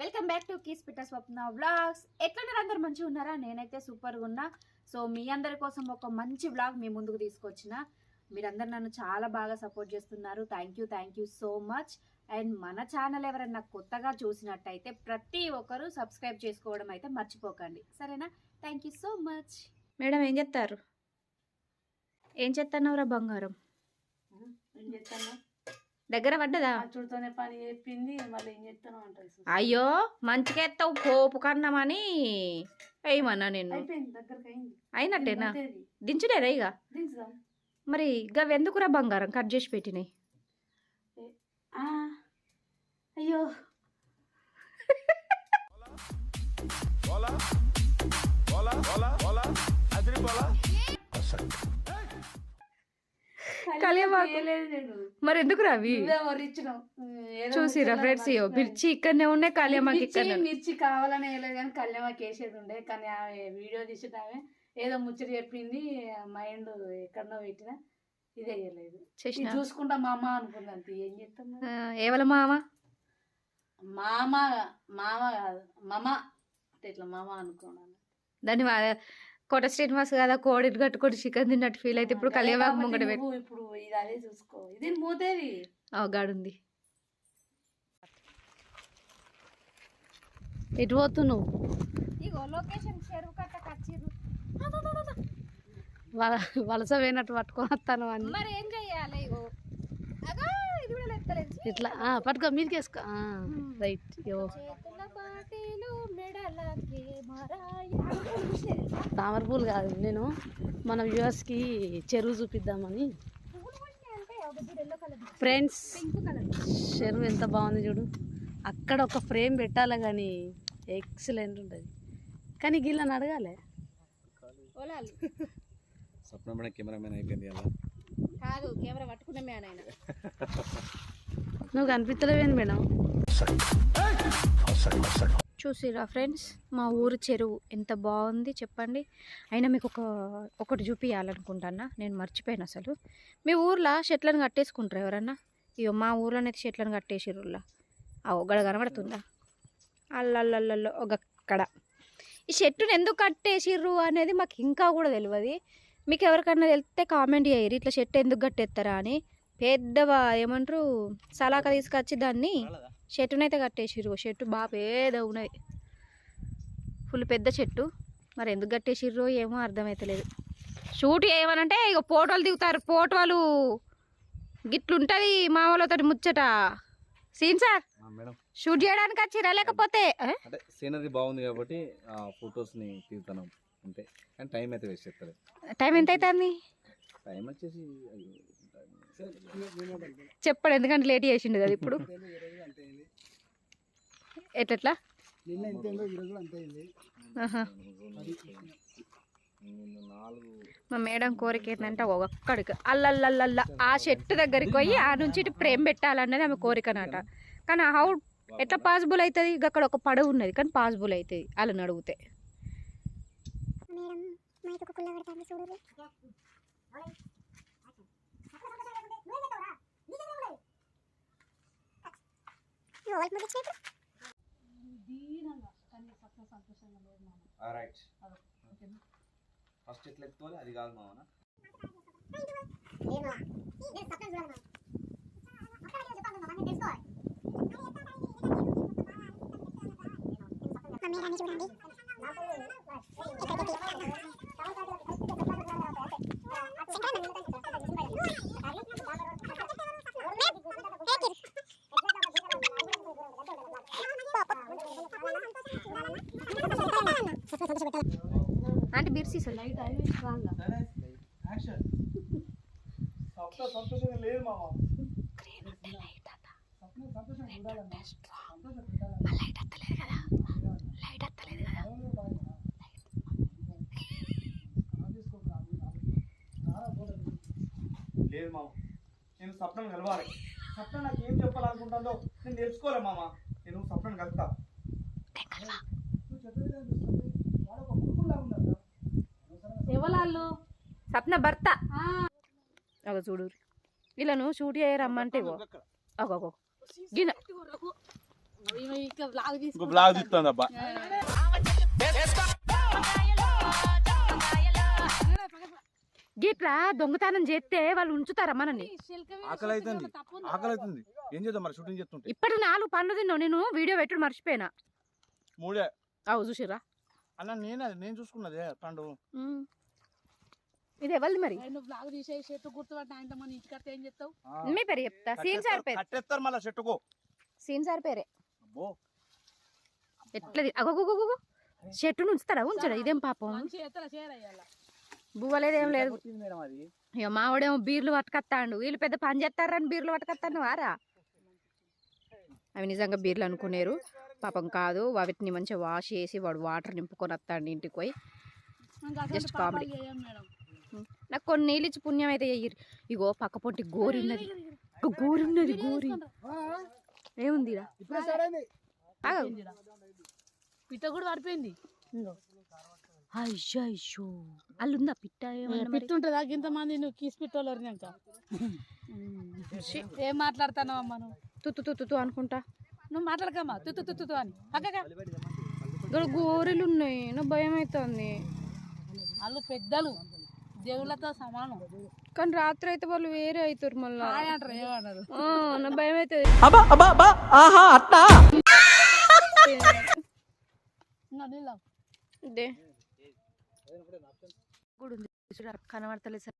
Welcome back to keys పిట్ట స్వప్న vlogs ఎట్లున్నారు అందరు? మంచిగా ఉన్నారా? నేనైతే సూపర్గా ఉన్నా. సో మీ అందరి కోసం ఒక మంచి వ్లాగ్ మీ ముందుకు తీసుకొచ్చిన. మీరందరు నన్ను చాలా బాగా సపోర్ట్ చేస్తున్నారు. Thank you thank you so much and మన ఛానల్ ఎవరైనా కొత్తగా చూసినట్టయితే ప్రతి ఒక్కరూ సబ్స్క్రైబ్ చేసుకోవడం అయితే మర్చిపోకండి. సరేనా? Thank you so much madam ఏం చెప్తారు ఏం చెప్తున్నావురా బంగారం? ఏం చేస్తాను దగ్గర పడ్డదా? చూడుతోనే పని చెప్పింది మళ్ళీ ఏం చేస్తాను అంటారు అయ్యో మంచికెత్తావు పోపు కన్నామని. వేయమన్నా నేను అయినట్టేనా. దించుడేరా ఇక? మరి ఇక ఎందుకురా బంగారం కట్ చేసి పెట్టినాయి? ఏ- ఆ, అయ్యో. కలియమాకు. చేయలేదు నేను. మరి వరిచ్చినావు. ఏదో చూసిరా ఫ్రెండ్స్ ఇయో. మిర్చి ఇక్కడనే ఉన్నాయి కాళీయమాకి మిర్చి ఇక్కడ మిర్చి కావాలని వేయలేదు కానీ కళ్యాణకి వేసేది ఉండే. కానీ ఆమె వీడియో తీసేట ఆమె. ఏదో ముచ్చట చెప్పింది మైండ్ ఎక్కడనో పెట్టినా ఇదే వేయలేదు చూసుకుంటా మా అమ్మ అనుకుంది అంతే. ఏం మరి? ఏవల మామ? మామ మామ కాదు మామ. అంటే ఇట్లా మామ అనుకున్నాను. దాన్ని కోట శ్రీనివాస్ కదా కోడి కట్టుకొని చికెన్ తిన్నట్టు ఫీల్ అయితే ఇప్పుడు కలియమాకు ముంగట ఇప్పుడు ఇది అదే చూసుకో. ఇది మూతేది గాడుంది ఎటు పోతున్నావు? కచ్చిర్రు. వలస పోయినట్టు పట్టుకొని వస్తాను అని మరి ఏం ఎత్తలేదు ఇట్లా పట్టుకో మీదకి వేసుకో రైట్ తామర పూలు కాదు నేను మన వ్యూవర్స్కి చెరువు చూపిద్దామని. ఫ్రెండ్స్ పింక్ కలర్ చెరువు ఎంత బాగుంది చూడు. అక్కడ ఒక ఫ్రేమ్ పెట్టాలి కానీ ఎక్సలెంట్ ఉంటుంది. కానీ గిల్లని అడగాలి. ఓలాలి. స్వప్న మేడం కెమెరామెన్ అయిపోయింది అలా. కాదు కెమెరా పట్టుకున్న మ్యాన్ ఆయన. నువ్వు కనిపించలేవేంది మేడం? చూసిరా ఫ్రెండ్స్? మా ఊరు చెరువు. ఎంత బాగుంది చెప్పండి. అయినా మీకు ఒక ఒకటి చూపించాలనుకుంటానా నేను మర్చిపోయాను అసలు. మీ ఊర్లో చెట్లను కట్టేసుకుంటారు ఎవరన్నా? ఇయో మా ఊర్లోనైతే చెట్లను కట్టేసిర్రులా. ఆ ఒగ్గడ కనబడుతుందా? అల్లల్లల్లో ఒకక్కడ ఈ చెట్టుని ఎందుకు కట్టేసిర్రు అనేది మాకు ఇంకా కూడా తెలియదు మీకు ఎవరికన్నా తెలిస్తే కామెంట్ చేయరు ఇట్లా చెట్టు ఎందుకు కట్టేస్తారా అని. పెద్దవా ఏమంటారు? సలాక తీసుకొచ్చి దాన్ని చెట్టునైతే కట్టేసిర్రు. చెట్టు బాగా పేద ఉన్నది. ఫుల్ పెద్ద చెట్టు మరి ఎందుకు కట్టేసిర్రో ఏమో అర్థమైతలేదు. షూట్ ఏమనంటే ఇక ఫోటోలు దిగుతారు. ఫోటోలు గిట్లుంటుంది మా వాళ్ళతో ముచ్చట. సీన్ సార్ షూట్ చేయడానికి వచ్చిరా? లేకపోతే? అంటే సీనరీ బాగుంది కాబట్టి ఫొటోస్ని తీస్తున్నాం అంతే. కానీ టైం అయితే వేస్ట్ చేస్తారు టైం ఎంత అవుతుంది టైం వచ్చేసి చెప్పడు ఎందుకంటే లేట్ చేసిండు కదా ఇప్పుడు. ఎట్లా మా మేడం కోరిక ఏంటంటే ఒక్కడికి. అల్లల్లల్ల ఆ చెట్టు దగ్గరికి పోయి ఆ నుంచి ఇటు ప్రేమ పెట్టాలన్నది ఆమె కోరికనట కానీ హౌ ఎట్లా పాసిబుల్ అవుతుంది? ఇక అక్కడ ఒక పడవ ఉన్నది కానీ పాసిబుల్ అవుతుంది వాళ్ళని అడిగితే. మేడం పెడతాను చూడు రైట్. ఫస్ట్ ఎట్లా ఎత్తుకోవాలి అది కాదు మామనా చూడండి. బిర్సీ సార్ లైట్ అవి స్ట్రాంగ్ లైట్ అత్తలేదు కదా. లైట్ అత్తలేదు కదా. లేదు మామ. నేను స్వప్నం కలవాలి. స్వప్నం నాకు ఏం చెప్పాలనుకుంటుందో నేను తెలుసుకోలే మామ. నేను స్వప్నం కలుపుతా. నువ్వు చెప్పేది నేను చూస్తుంది. వాడు ఒక ముడుకుల్లా ఉన్నాడు కదా. ఎవలాళ్ళు సప్న భర్త. ఒక చూడు. వీళ్ళను షూట్ చేయరమ్మంటే బ్లాగ్ తీస్తుంది అబ్బా గిట్లా దొంగతనం చేస్తే వాళ్ళు ఉంచుతారా మనని ఆకలి అవుతుంది ఆకలి అవుతుంది ఏం చేద్దాం మరి? షూటింగ్ చేస్తుంటే. ఇప్పటి నాలుగు పండ్లు తిన్నావు. నేను వీడియో పెట్టుడు మర్చిపోయినా. మూడే. అవు చూసిరా అన్న నేనే నేను చూసుకున్నదే పండు. ఇది ఎవరిది మరి? నువ్వు బ్లాగ్ తీసే చెట్టు గుర్తుపట్టిన ఆయన మన ఇంటికడితే ఏం చెప్తావు? మీ పేరు చెప్తా. సీన్ సార్ పేరు. కట్టేస్తారు మళ్ళీ చెట్టుకో సీన్ సార్ పేరే. అబ్బో ఎట్లా అగోగోగోగో చెట్టును ఉంచుతారా? ఉంచడా? ఇదేం పాపం? బువ్వలేదేం లేదు. కొట్టింది మేడం అది. ఇక మావాడేమో బీర్లు పట్టుకొస్తాడు. వీళ్ళు పెద్ద పని చేస్తారని బీర్లు పట్టుకొస్తాను వారా? అవి నిజంగా బీర్లు అనుకునేరు. పాపం కాదు వాటిని మంచిగా వాష్ చేసి వాడు వాటర్ నింపుకొని వస్తాడు ఇంటికి పోయి. Just comedy. నాకు కొన్ని నీళ్ళు ఇచ్చి పుణ్యం అయితే చెయ్యరు. ఇగో పక్క పొంటి గోరి ఉన్నది. గోరి ఉన్నది గోరి. ఏముంది. పిట్ట కూడా పడిపోయింది. అయ్యో అయ్యో అల్లుందా పిట్ట ఏమన్నా మరి? పిట్టు ఉంటుందా? ఇంతమంది నువ్వు కీస్ పిట్టోళ్ళు వరినాక షీ. ఏం మాట్లాడుతున్నావు అమ్మ నువ్వు? తుత్తు తుత్తు తుత్తు అనుకుంటా. నువ్వు మాట్లాడకమ్మా. తుత్తు తుత్తు తుత్తు అని. అక్కగా. ఇక్కడ గోరెలు ఉన్నాయి. నా భయం అవుతుంది వాళ్ళు పెద్దలు. దేవుళ్ళతో సమానం. కానీ రాత్రి అయితే వాళ్ళు వేరే అవుతారు మళ్ళా. నా భయం అవుతుంది కనబడతలేదు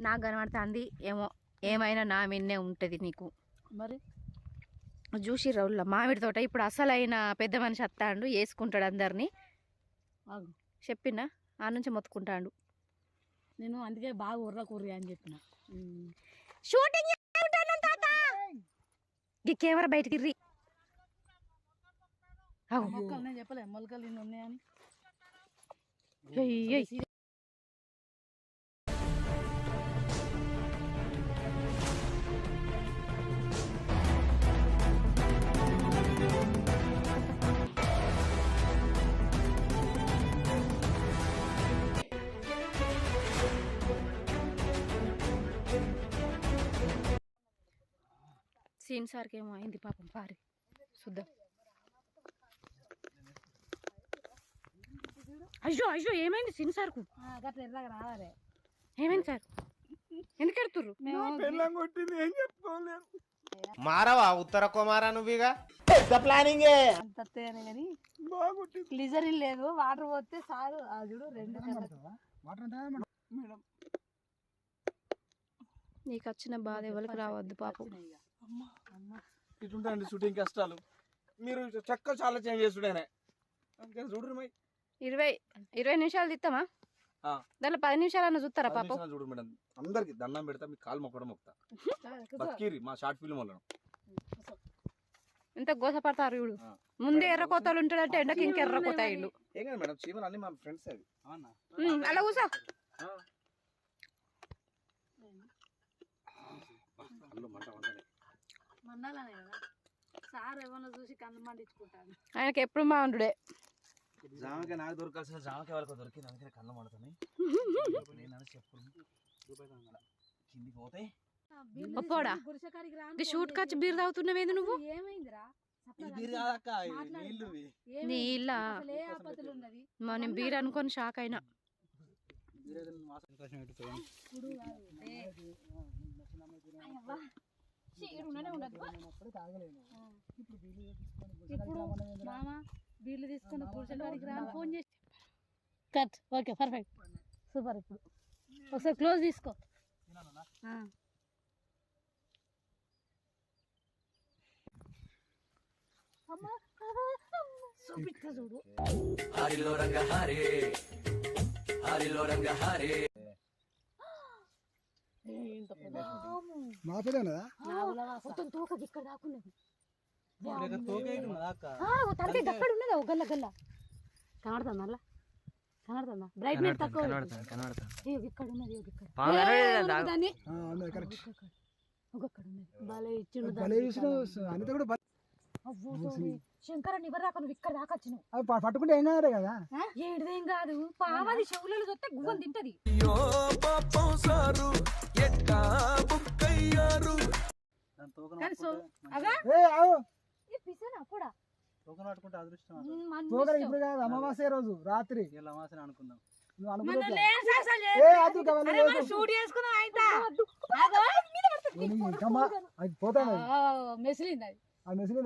నాకు కనబడుతుంది ఏమో ఏమైనా నా మిన్నే ఉంటుంది నీకు. మరి? చూసి రౌళ్ళ మామిడి తోట. ఇప్పుడు అసలైన పెద్ద మనిషి వస్తాడు వేసుకుంటాడు అందరినీ. చెప్పినా? ఆ నుంచి మొత్తుకుంటాడు. నేను అందుకే బాగా ఉర్ర కుర్రి అని చెప్పిన. షూటింగ్ ఈ కెమెరా బయటికి రీ. మొక్కలు నేను చెప్పలే మొలకలు ఇన్ని ఉన్నాయని. సీన్ సార్కి ఏమో అయింది పాపం పారి. చూద్దాం. అయ్యో అయ్యో ఏమైంది సీన్ సార్కు? గట్ల ఎర్రగా రావాలి. ఏమైంది సార్? ఎందుకు ఎడుతుర్రు? మేము పెళ్ళం కొట్టింది ఏం చెప్పుకోలేరు మారవా? ఉత్తర కుమారా నువ్వుగా? అంత కానీ బాగా కొట్టింది. గ్లిజరిన్ లేదు వాటర్ పోతే సారు చూడు రెండు నీకు వచ్చిన బాధ ఎవరికి రావద్దు పాపం. ఇటుంటాయండి షూటింగ్ కష్టాలు. మీరు చక్క చాలా చేంజ్ చేసుడేనే చూడరు మై ఇరవై ఇరవై నిమిషాలు తీస్తామా ఆ. దాంట్లో పది నిమిషాలన్నా చూస్తారా పాపం? నిమిషాలు చూడు మేడం. అందరికి దండం పెడతా మీకు కాలు మొక్కడం కూర్చో. బతికిరి మా షార్ట్ ఫిల్మ్ వాళ్ళను. ఎంత గోసపడతారు ఆ. ముందే ఎర్ర కోతలు ఉంటాడంటే ఎండకి ఇంక ఎర్ర కోత ఇల్లు. ఏం కాదు మేడం చీమలు అన్ని మా ఫ్రెండ్స్ అవి. అలా కూసో. మంట మంటనే మండాలనే కదా. సార్ ఏమన్నా చూసి కన్ను మండించుకుంటాను ఆయనకి ఎప్పుడు జామకాయ నాకు దొరకాల్సిన జామకాయ వాళ్ళకి దొరికింది అందుకని కళ్ళు మండుతున్నాయి నేను చెప్పుకుని కిందికి పోతే ఒప్పోడా? ఇది షూట్ కచ్చి బీర్ తాగుతున్నావేంది నువ్వు? ఏమైందిరా? నీళ్ళు మనం బీర్ అనుకొని షాక్ అయినా. ఇప్పుడు ఇప్పుడు మామ బిల్లు తీసుకుని పురుషుడికి రా ఫోన్ చేసి కట్ ఓకే పర్ఫెక్ట్ సూపర్ ఇప్పుడు. ఒకసారి క్లోజ్ తీసుకో. ఆ. అమ్మా, అమ్మా, అమ్మా. చూపిస్తా చూడు. ఏ, మొత్తం తోకకి ఇక్కడ దాకున్నది ఉన్నదా. గల్ల గల్ల. కనబడుతుందా బ్రైట్నెస్ తక్కువ ఏ, ఇక్కడ ఉన్నది ఏ, ఇక్కడ. ఏ, ఉన్నది దాన్ని. ఒక అక్కడ ఉన్నది భలే ఇచ్చిండు దాన్ని. అవ్వో, sorry. శంకరన్ ఇవ్వరు రాక నువ్వు ఇక్కడ దాకా వచ్చినావు? పట్టుకుంటే ఏం కాదు. కదా ఏడిదేం కాదు? పావది చెవులలో చూస్తే గువ్వలు తింటది. సారో పాపం సారు ఎట్టా రోజు రాత్రి. అమావాస్య అనుకుందాం.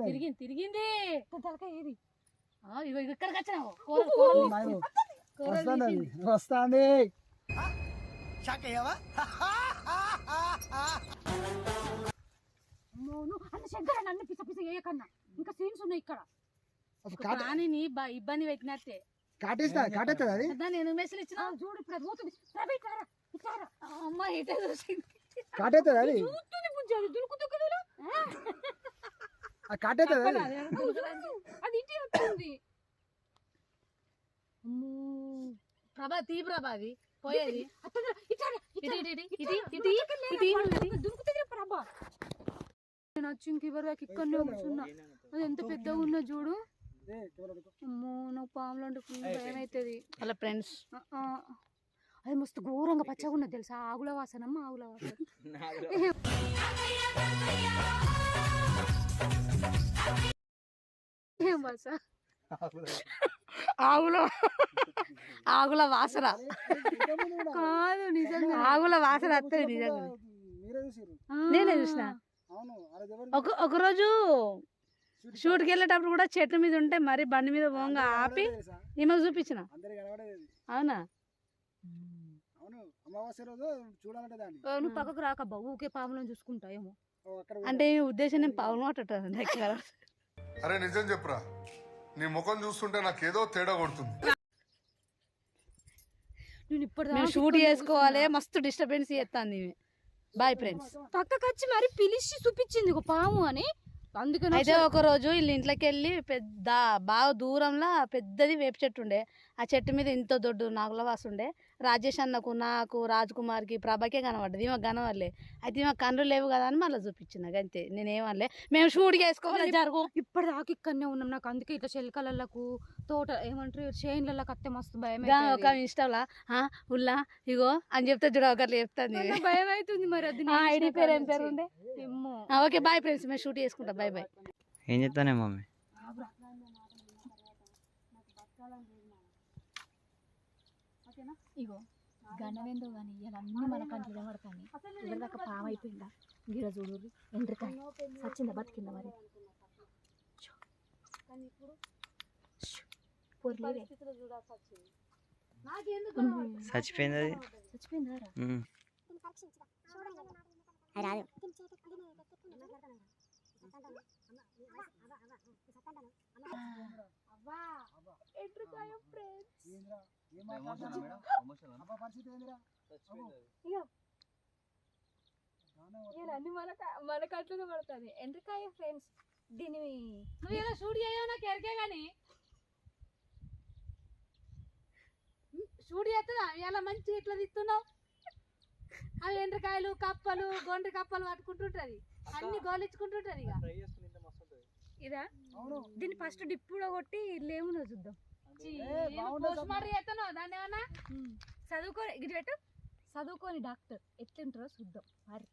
తిరిగింది తిరిగింది. అన్న శంకర నన్ను పిస పిస చేయకన్నా ఇంకా సీన్స్ ఉన్నాయి ఇక్కడ. ప్రాణిని బ- ఇబ్బంది పెట్టినట్టే. కాటేస్తా కాటేస్తుంది అది? దాన్ని ఎందుకు మెసేజ్ ఇచ్చిన? చూడు ఇప్పుడు అది పోతుంది. రవి ఇట్లా రా, ఇట్లా రా. అమ్మ ఇటే చూసింది. కాటేస్తుంది అది? చూస్తుంది ముంచి అది దునుకుతుంది కదా ఆ కాటేస్తుంది అది? అది ఇటే వస్తుంది. అమ్మో. ప్రభా తీ ప్రభా అది. పోయేది. నేను వచ్చి ఇక్కడనే కూర్చున్నా. అది ఎంత పెద్దగా ఉన్నా చూడు. అమ్మో నాకు పాములు అంటే ఫుల్ భయం అవుతుంది అలా ఫ్రెండ్స్. అది మస్తు ఘోరంగా పచ్చగా ఉన్నది తెలుసా? ఆగుల వాసనమ్మ ఆగుల వాసన. ఏం వాస ఆగుల ఆగుల వాసన. కాదు నిజంగా ఆగుల వాసన వస్తుంది నిజంగా నేనే చూసిన. ఒక ఒకరోజు షూట్కి వెళ్ళేటప్పుడు కూడా చెట్టు మీద ఉంటే మరి బండి మీద పోంగా ఆపి? ఈమెకు చూపించిన. అందరికి కనబడేది అవునా? నువ్వు పక్కకు రాకబ్బా ఊకే పాములను చూసుకుంటా ఏమో. అంటే ఈ ఉద్దేశం నేను పావులు మాట్లాడతాను దగ్గర అరే నిజం చెప్పురా. నీ ముఖం చూస్తుంటే నాకేదో తేడా కొడుతుంది. నేను ఇప్పుడు షూట్ చేసుకోవాలి మస్తు డిస్టర్బెన్స్ చేస్తాను బాయ్ ఫ్రెండ్స్ పక్కకు వచ్చి మరి పిలిచి చూపించింది ఒక పాము అని. అందుకని అయితే ఒక రోజు వీళ్ళ ఇంట్లోకి వెళ్ళి పెద్ద బాగా దూరంలో పెద్దది వేప చెట్టు ఉండే. ఆ చెట్టు మీద ఇంత దొడ్డు నాగుల వాసు ఉండే. రాజేష్ అన్నకు నాకు రాజ్ కుమార్కి ప్రభకే కనబడ్డది. ఈమె కనబడలే. అయితే ఈమె కన్నులు లేవు కదా అని మళ్ళీ చూపించిన అంతే. నేనేమనలే. మేము షూట్ చేసుకోవాలి జరుగు. ఇప్పటి దాకా ఇక్కడనే ఉన్నాం. నాకు అందుకే ఇట్లా చెలకలలకు తోట ఏమంటారు చేన్లకు అత్తే మస్తు భయం. ఒక ఇన్స్టాలా ఉల్లా ఇగో అని చెప్తే చూడ ఒకరు చెప్తాను భయం అవుతుంది మరి అది ఐడి పేరు ఏం పేరు. ఉండే ఓకే బాయ్ ఫ్రెండ్స్. మేము షూట్ చేసుకుంటాం. బాయ్ బాయ్ ఏం చెప్తానే మమ్మీ? ఇగో గండమేందో కానీ ఇలా అన్ని మన కంట్లో పడతాయి ఎవరి దాకా పాము అయిపోయిందా? గిర చూడు ఎండ్రికాయ. సచ్చిందా బతికిందా మరి? చచ్చిపోయింది అది. చచ్చిపోయిందా రాదు? అబ్బా పరిస్థితి ఏందిరా? అన్ని మన క- మన కంట్లోనే పడుతుంది. ఎండ్రికాయ ఫ్రెండ్స్ దీని నువ్వు ఇలా షూట్ చేయవు నాకు ఎరికే కానీ షూట్ చేస్తుందా ఇలా మంచి ఇట్లా తీస్తున్నావు అవి ఎండ్రికాయలు కప్పలు గొండ్రి కప్పలు పట్టుకుంటుంటది. అన్ని గోలించుకుంటుంటది ఇక. ఇదా? అవును. దీన్ని ఫస్ట్ డిప్పులో కొట్టి లేమునో చూద్దాం. చదువుకొని ఇది పెట్టు. చదువుకొని డాక్టర్. ఎట్లుంటారో చూద్దాం. మరి.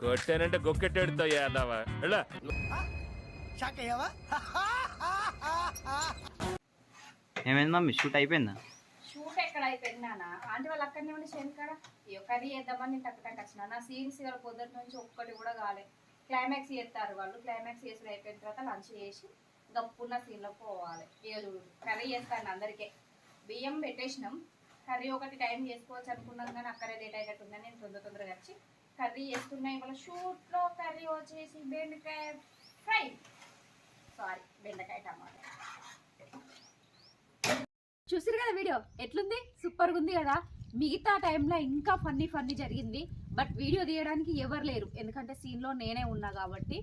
కొట్టానంటే గొక్కెట్టాడుతో యాదవా. ఏమైంది మమ్మీ షూట్ అయిపోయిందా? షూట్ ఎక్కడ అయిపోయిందా ఆంటీ వాళ్ళు అక్కడనే ఉండి కాడ? ఈ కర్రీ చేద్దామని నేను టక్ వచ్చిన. నా సీన్స్ ఇవాళ పొద్దున్న నుంచి ఒక్కటి కూడా కాలే. క్లైమాక్స్ చేస్తారు వాళ్ళు. క్లైమాక్స్ చేసి అయిపోయిన తర్వాత లంచ్ చేసి గప్పున్న సీన్లో పోవాలి. ఇక కర్రీ చేస్తాను అందరికీ. బియ్యం పెట్టేసినాం. కర్రీ ఒకటి టైం చేసుకోవచ్చు అనుకున్నాం కానీ అక్కడే లేట్ అయినట్టుందని నేను తొందర తొందరగా వచ్చి కర్రీ చేస్తున్నాయి ఇవాళ షూట్లో కర్రీ వచ్చేసి బెండకాయ ఫ్రై. సారీ బెండకాయ టమాటా. చూసారు కదా వీడియో? ఎట్లుంది? సూపర్గా ఉంది కదా? మిగతా టైంలో ఇంకా ఫన్నీ ఫన్నీ జరిగింది. బట్ వీడియో తీయడానికి ఎవరు లేరు. ఎందుకంటే సీన్లో నేనే ఉన్నా కాబట్టి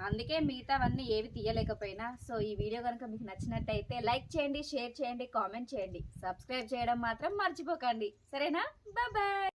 అందుకే మిగతావన్నీ ఏవి తీయలేకపోయినా. సో ఈ వీడియో కనుక మీకు నచ్చినట్టయితే లైక్ చేయండి షేర్ చేయండి కామెంట్ చేయండి. సబ్స్క్రైబ్ చేయడం మాత్రం మర్చిపోకండి. సరేనా? బాయ్.